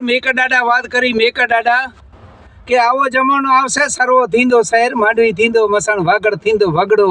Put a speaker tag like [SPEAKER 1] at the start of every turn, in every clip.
[SPEAKER 1] મેકા દાદા વાત કરી મેકર દાદા, કે આવો જમાનો આવશે, સર્વો થીંદો શહેર માંડવી થીંદો મસણ વાગડ થીંદો વગડો.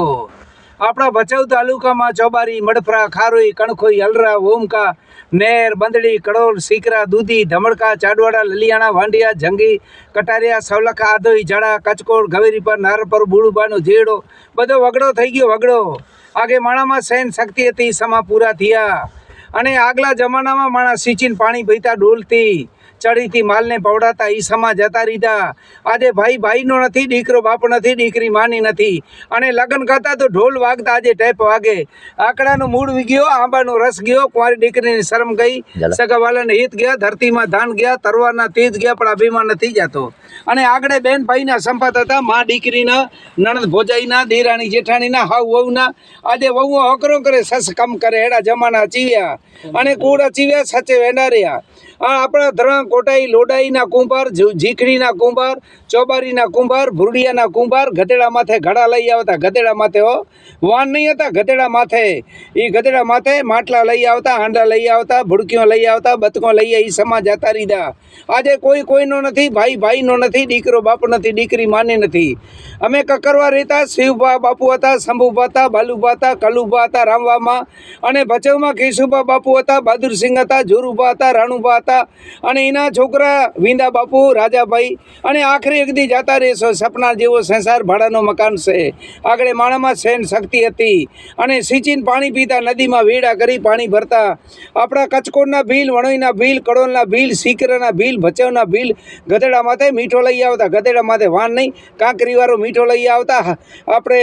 [SPEAKER 1] આપણા ભચાઉ તાલુકામાં ચોબારી, મડફરા, ખારોઈ, કણખોઈ અલરા ઓમકા નેર બંદડી, કડોલ સીકરા દૂધી, ધમડકા, ચાડવાડા, લલિયાણા, વાંડિયા, જંગી, કટારિયા, સવલખા આધોઈ જડા કચકોડ ગવેરી પર નારપર બુડુબાનો જેડો બધો વગડો થઈ ગયો, વગડો. આગે માણામાં સૈન શક્તિ હતી સમા પૂરા થયા. અને આગલા જમાનામાં માણસ સિંચીને પાણી ભીતા ડોલતી. ચડીથી માલને પવડાતા ઈ સમા જતા રીધા. આજે ભાઈ ભાઈનો નથી દીકરો બાપ નથી દીકરી માની નથી. અને લગ્ન કરતા તો ઢોલ વાગતા આજે ટેપ વાગે. આકડાનો મૂળ વીગ્યો આંબાનો રસ ગયો કુંવારી દીકરીની શરમ ગઈ. સગાવાલાને હિત ગયા ધરતીમાં ધાન ગયા તરવારના તેજ ગયા પણ અભિમાન નથી જતો. અને આગળ બેન ભાઈના સંપત હતા મા દીકરીના નણંદ ભોજાઈના દેરાણી જેઠાણીના હાવ વહુના. આજે વહુઓ હકરો કરે સસ કમ કરે એડા જમાના ચીવ્યા અને કુળ ચીવ્યા સચે વેડા રહ્યા આ આપણા ધરણ કોટાઈ લોડાઈના કુંભાર ઝીકડીના કુંભાર, ચોબારીના કુંભાર, ભુરડિયાના કુંભાર, ગધેડા માથે ઘડા લઈ આવતા, ગધેડા માથે હો. વાન નહીં હતા, ગધેડા માથે. એ ગધેડા માથે માટલા લઈ આવતા, હાંડા લઈ આવતા, ભુડકીઓ લઈ આવતા, બતકો લઈ આવી સમાજ જતા રીધા આજે કોઈ કોઈનો નથી, ભાઈ ભાઈનો નથી, દીકરો બાપ નથી, દીકરી માની નથી. અમે કકરવા રહેતા, શિવભા બાપુ હતા, શંભુભા હતા, બાલુભા હતા, કલુભા હતા, રામવામાં. અને ભચવમાં કેશુભા બાપુ હતા, બહાદુરસિંહ હતા, જોરુભા હતા, રાણુભા હતા. અને એના છોકરા વિંદા બાપુ, રાજાભાઈ અને આખરે એકદી જતા રહેશો સપના જેવો સંસાર ભાડાનો મકાન છે. આગળ માણામાં સેન શક્તિ હતી અને સિંચીન પાણી પીતા નદીમાં વેડા કરી પાણી ભરતા. આપણા કચકોડના ભીલ, વણોઈના ભીલ, કડોલના ભીલ સિકરાના ભીલ, ભચાઉના ભીલ, ગધેડા માથે મીઠો લઈ આવતા. ગધેડા માથે વાન નહીં કાંકરીવાળો મીઠો લઈ આવતા. આપણે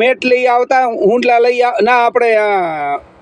[SPEAKER 1] મેટ લઈ આવતા ઊંડલા લઈ ના, આપણે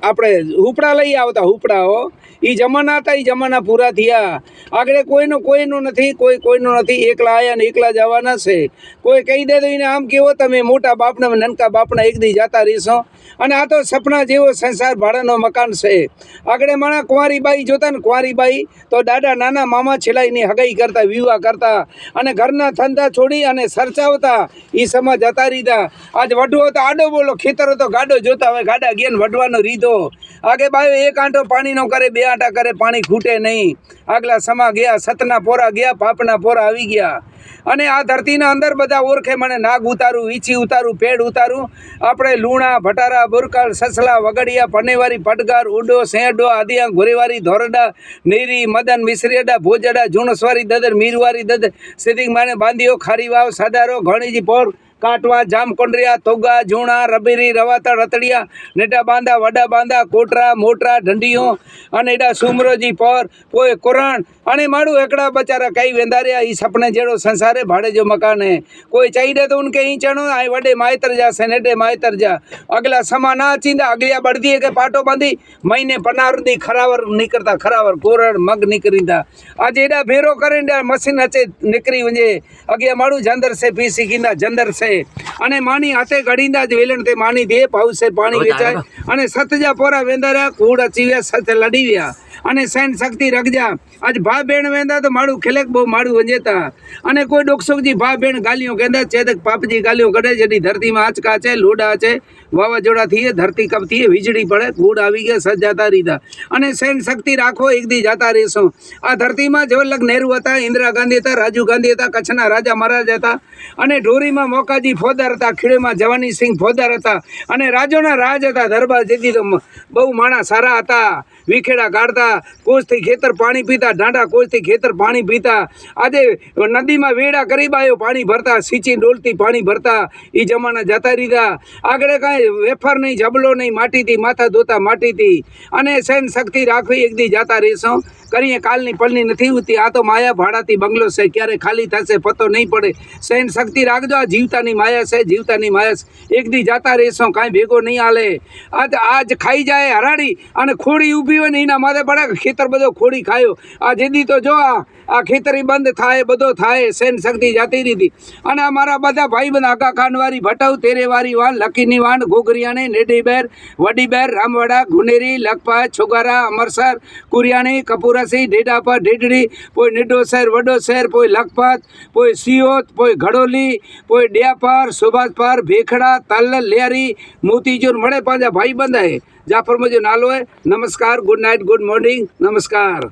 [SPEAKER 1] આપણે હુપડા લઈ આવતા હુપડાઓ એ જમાના હતા એ જમાના પૂરા થયા. આગળ કોઈનો, કોઈનું નથી, કોઈ કોઈનું નથી. એકલા આવ્યા ને એકલા જવાના છે. કોઈ કહી દે તો એને આમ કેવો તમે મોટા બાપના નનકા બાપના એક દી જતા રહેશો? અને આ તો સપના જેવો સંસાર ભાડાનો મકાન છે. આગળ માણા કુંવારીબાઈ જોતા ને કુંવારીબાઈ તો દાદા નાના મામા છેલાઈની હગાઈ કરતા, વિવાહ કરતા અને ઘરના ધંધા છોડી અને સરચાવતા એ સમાજ હતા રીતા આજ વઢવો તો આડો બોલો, ખેતરો તો ગાડો જોતા હોય, ગાડા ગયા વઢવાનો રીધો. આગે બાયો એક આંટો પાણીનો કરે, બે આંટા કરે, પાણી ખૂટે નહીં. આગલા સમા ગયા, સતના પોરા ગયા, પાપના પોરા આવી ગયા. અને આ ધરતીના અંદર બધા ઓળખે મને નાગ ઉતારું, ઈચી ઉતારું પેડ ઉતારું. આપણે લુણા, ભટારા, બુરકાળ, સસલા, વગડિયા, પનેવારી, પટગાર ઉડો સેંડો, આદિયા, ઘોરેવારી, ધોરડા, નીરી, મદન, મિશ્રેડા, ભોજડા, જુણસવારી, દદર, મીરવારી, દદર. સિદ્ધિ માને બાંધીઓ ખારી વાવ સાદારો, ઘણીજી પોર કાટવા, જામકોંડરિયા, થોગા, ઝૂણા, રબીરી, રવાતા, રતડિયા, નેટા બાંધા વડા બાંધા કોટરા મોટરા ઢંડીઓ અને એડા સુમરોજી, પર કોઈ કોરણ અને માડું એકડા બચારા કઈ વેંધાર્યા. એ સપને જેડો સંસારે ભાડે જો મકાને. કોઈ ચાહીડે તો ઉનકે અહીં ચણો આ વડે માયતર જા સેનેટે માયતર જા. અગલા સમા ના ચીંદા, અગલિયા બળદીએ કે પાટો બાંધી, મહિને પનારદી ખરાવર નીકળતા, ખરાવર કોરણ મગ નીકળીંદા. આજે એડા ભેરો કરીને મશીન અચે નીકળી વંજે. અગિયા માડું જંદર સે પી શીખીંદા જંદર છે. અને માની હાથે ગડીંદા જ વેલણ તે માની દે પાઉસે પાણી વેચાય. અને સતજા પોરા વેંદાર્યા કુડા ચીવ્યા સાથે લડીવ્યા અને સૈન શક્તિ રખજા. આજ ભા બેન વેંદા તો મારું ખેલેક બહુ મારું વંજેતા. અને કોઈ ડોકસોકજી ભા બેન ગાલીઓ કહેતા ચેતક પાપજી ગાલીઓ કઢે જેની ધરતીમાં આંચકા છે, લોડા છે, વાવાઝોડા થઈએ, ધરતી કપથી વીજળી પડે ગુડ આવી ગયા સજ જાતા રીધા. અને સૈન શક્તિ રાખો, એક દી જાતા રહેશો. આ ધરતીમાં જવાહરલાલ નહેરુ હતા, ઇન્દિરા ગાંધી હતા રાજીવ ગાંધી હતા, કચ્છના રાજા મહારાજ હતા. અને ઢોરીમાં મોકાજી ફોદાર હતા ખીડેમાં જવાની સિંહ ફોદાર હતા. અને રાજોના રાજ હતા, દરબાર જેથી તો બહુ માણા સારા હતા. વિખેડા કાઢતા કોચથી ખેતર પાણી પીતા ઢાંડા કોચથી ખેતર પાણી પીતા. આજે નદીમાં વેડા કરી બાયો પાણી ભરતા, સિંચી ડોલતી પાણી ભરતા એ જમાના જતા રીધા આગળ કાંઈ વેફર નહીં, જબલો નહીં, માટીથી માથા ધોતા, માટીથી. અને સૈન શક્તિ રાખવી એક દી જાતા રહેશો. કરીએ કાલની પલની નથી ઉતી આ તો માયા ભાડાથી બંગલો છે, ક્યારે ખાલી થશે, પતો નહીં પડે. સૈન શક્તિ રાખજો, આ જીવતાની માયા છે, જીવતાની માયા છે. એક જાતા રહેશો, કાંઈ ભેગો નહીં હાલે. આજ આજ ખાઈ જાય હરાડી અને ખોડી ઊભી હોય ને એના માથે પડે ખેતર બધો ખોડી ખાયો. આ જેદી તો જો આ ખેતરી બંધ થાય, બધો થાય, સેન શક્તિ જાતી રીધી અને અમારા મારા બધા ભાઈ બંધ આકા ખાનવારી ભટાઉ તેરેવારી, વાન, લકીની વાન, ઘોઘરિયાણી, નેડીબેર, વડીબેર, રામવાડા ગુનેરી લખપત છોગારા, અમરસર, કુરિયાણી કપૂરસી ઢેડાપર ઢેડડી કોઈ વડો વડોસર, કોઈ લખપત, કોઈ સિયોત, કોઈ ઘડોલી, કોઈ ડેપર સુભાષપર, ભેખડા, તલ, લેરી, મોતીચૂર, મળે પાંજા ભાઈ બંધ જાફર મુજો નાલો હે નમસ્કાર ગુડ નાઇટ ગુડ મોર્નિંગ નમસ્કાર.